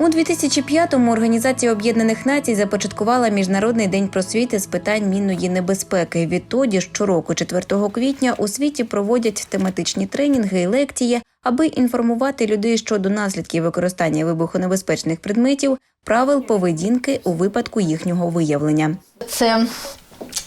У 2005-му Організація Об'єднаних Націй започаткувала Міжнародний день просвіти з питань мінної небезпеки. Відтоді щороку, 4 квітня, у світі проводять тематичні тренінги і лекції, аби інформувати людей щодо наслідків використання вибухонебезпечних предметів, правил поведінки у випадку їхнього виявлення. Це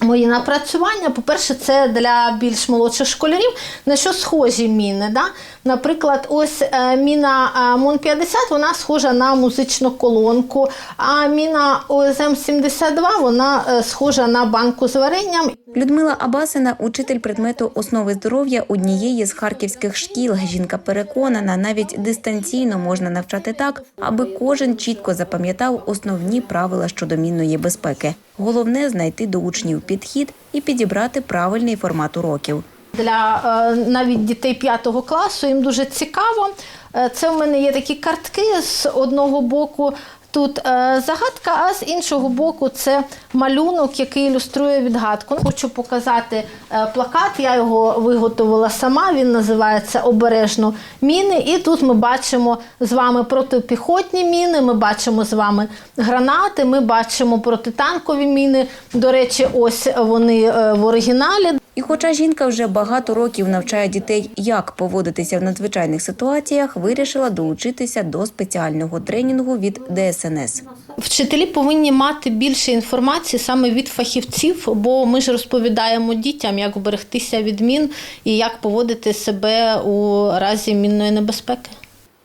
мої напрацювання. По-перше, це для більш молодших школярів, на що схожі міни. Да? Наприклад, ось е, міна е, МОН-50, вона схожа на музичну колонку, а міна ОСМ-72, вона е, схожа на банку з варенням. Людмила Абасина, учитель предмету основи здоров'я однієї з харківських шкіл. Жінка переконана, навіть дистанційно можна навчати так, аби кожен чітко запам'ятав основні правила щодо мінної безпеки. Головне знайти до учнів підхід і підібрати правильний формат уроків. Для е, навіть дітей 5 класу їм дуже цікаво. Е, Це в мене є такі картки з одного боку. Тут е, загадка, а з іншого боку це малюнок, який ілюструє відгадку. Хочу показати е, плакат. Я його виготовила сама. Він називається Обережно міни. І тут ми бачимо з вами протипіхотні міни. Ми бачимо з вами гранати. Ми бачимо протитанкові міни. До речі, ось вони е, в оригіналі. І хоча жінка вже багато років навчає дітей, як поводитися в надзвичайних ситуаціях, вирішила долучитися до спеціального тренінгу від ДСНС. Вчителі повинні мати більше інформації саме від фахівців, бо ми ж розповідаємо дітям, як вберегтися від мін і як поводити себе у разі мінної небезпеки.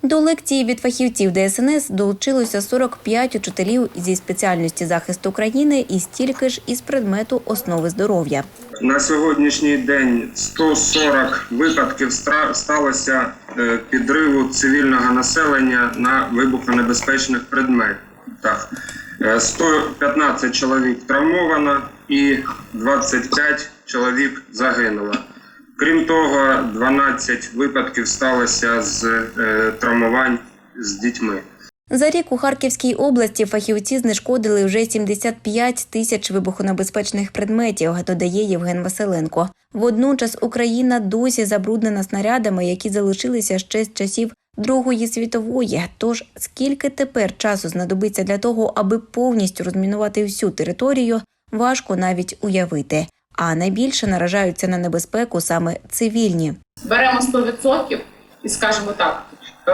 До лекції від фахівців ДСНС долучилося 45 учителів зі спеціальності захисту країни і стільки ж із предмету основи здоров'я. На сьогоднішній день 140 випадків сталося е, підриву цивільного населення на вибухонебезпечних предметах. Е, 115 чоловік травмовано і 25 чоловік загинуло. Крім того, 12 випадків сталося з е, травмувань з дітьми. За рік у Харківській області фахівці знешкодили вже 75 тисяч вибухонебезпечних предметів, додає Євген Василенко. Водночас Україна досі забруднена снарядами, які залишилися ще з часів Другої світової. Тож скільки тепер часу знадобиться для того, аби повністю розмінувати всю територію, важко навіть уявити. А найбільше наражаються на небезпеку саме цивільні. беремо 100% і скажемо так, е,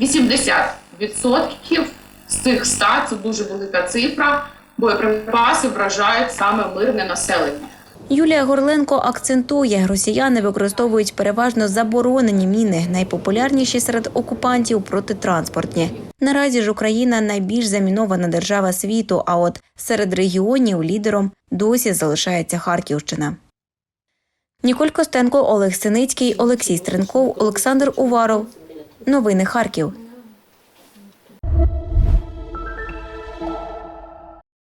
80% з цих 100 – це дуже велика цифра. Боєприпаси вражають саме мирне населення. Юлія Горленко акцентує, росіяни використовують переважно заборонені міни, найпопулярніші серед окупантів протитранспортні. Наразі ж Україна найбільш замінована держава світу. А от серед регіонів лідером досі залишається Харківщина. Ніколь Костенко, Олег Синицький, Олексій Стренков, Олександр Уваров. Новини Харків.